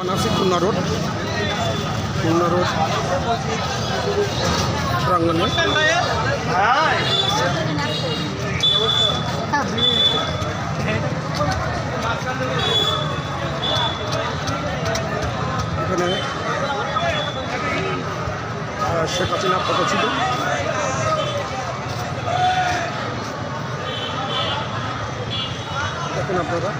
আমার আছে Khulna road. Khulna road প্রাঙ্গণে। এখানে শেখ হাসিনা ফটো ছিল। দেখুন আপনারা।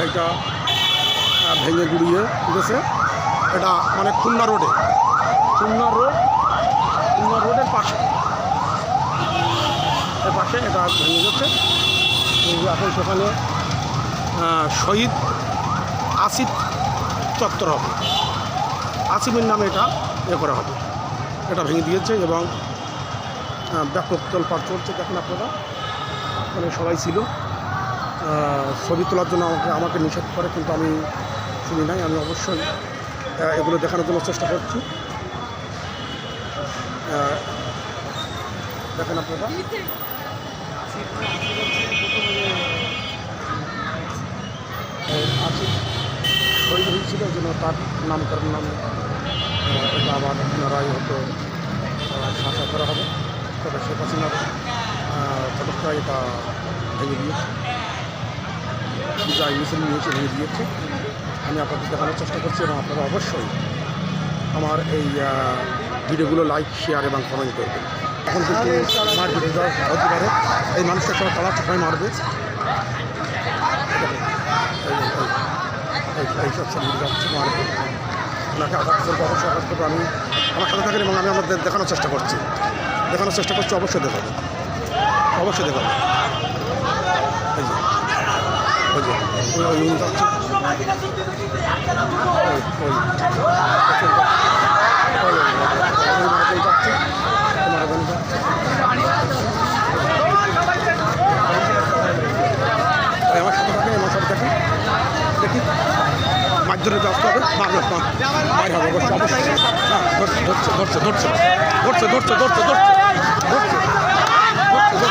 আহ, ভেঙে গুড়িয়ে উঠেছে এটা মানে খুলনা রোডে। খুলনা রোড খুলনা রোডের পাশে। এর পাশে এটা ভেঙে গেছে। এখন সেখানে শহীদ আসিফ চত্বর হবে। আসিফের নামে এটা এ করা হবে। এটা ভেঙে দিয়েছে এবং ব্যাপক তোলপাড় চলছে। দেখুন আপনারা মানে সবাই ছিল। ছবি তোলার জন্য আমাকে আমাকে নিষেধ করে, কিন্তু আমি শুনি নাই। আমি অবশ্যই এগুলো দেখানোর জন্য চেষ্টা করছি। দেখেন আপনারা। শহীদ হয়েছিল জন্য তার নামকরণ নামে এটা আবার পুনরায় হয়তো শাসা করা হবে। তবে শেখ হাসিনার ফটকটা এটা ভেঙে দিয়েছে। বিজয় মিছিল নিয়েছে ভেঙে দিয়েছে। আমি আপনাদের দেখানোর চেষ্টা করছি এবং আপনারা অবশ্যই আমার এই ভিডিওগুলো লাইক শেয়ার এবং কমেন্ট করবেন। এখন কিন্তু মারপিট হতে পারে। এই মানুষটা সবাই তারা সবাই মারবে। এই- এই- এই- এইসব সব যাচ্ছে মারবে। ওনাকে আঘাত করব অবশ্যই আঘাত করব। আমি আমার সাথে থাকেন এবং আমি আমাদের দেখানোর চেষ্টা করছি। দেখানোর চেষ্টা করছি অবশ্যই দেখাবো অবশ্যই দেখাবো এই যে আমার সাথে থাকে আমার সাথে থাকে দেখি ধরে আসতে হবে মাছ মাছ হবে অবশ্যই অবশ্যই হ্যাঁ ধরছে ধরছে ধরছে ধরছে ধরছে ধরছে ধরছে ধরছে ধরছে